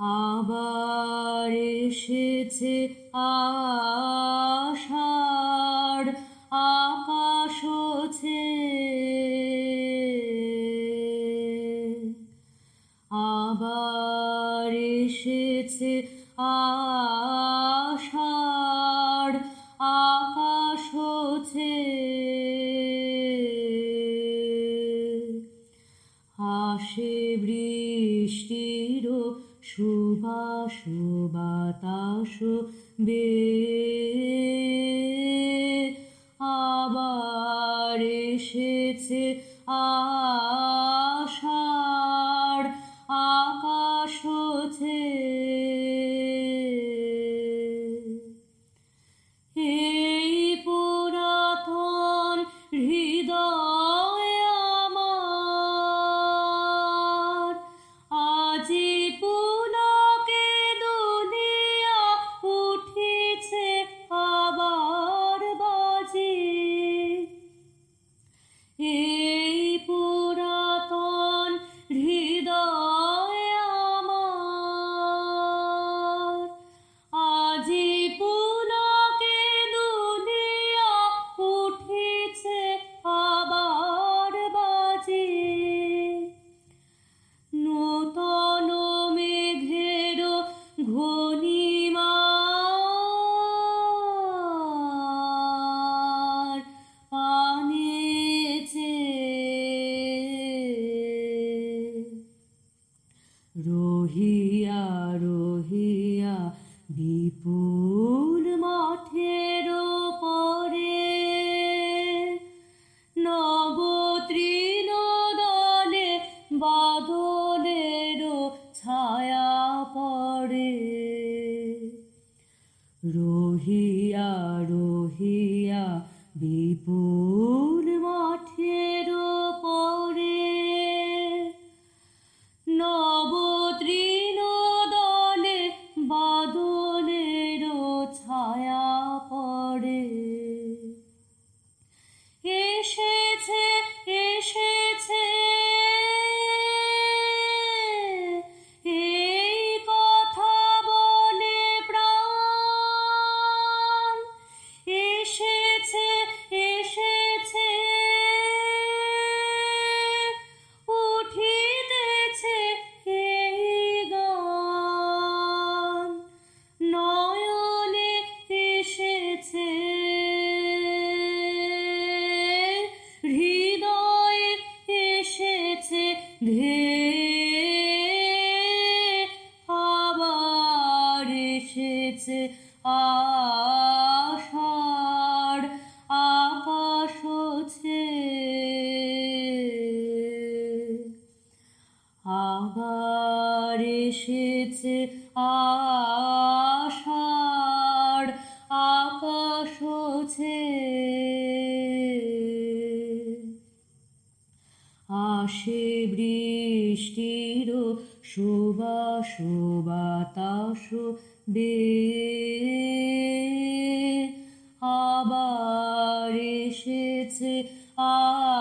আবার এসেছে আষাঢ় আকাশ আবার এসেছে আষাঢ় বৃষ্টির সুবাস বাতাস বে। আবার এসেছে আষাঢ় আকাশ হচ্ছে। বিপুল মাঠের পরে নবতৃণ দলে বাদলের ছায়া পড়ে। রহিয়া রহিয়া বিপুল এসেছে এসেছে আষাঢ় আকাশ আসে বৃষ্টির সুবাস বাতাস বে আবার এসেছে আ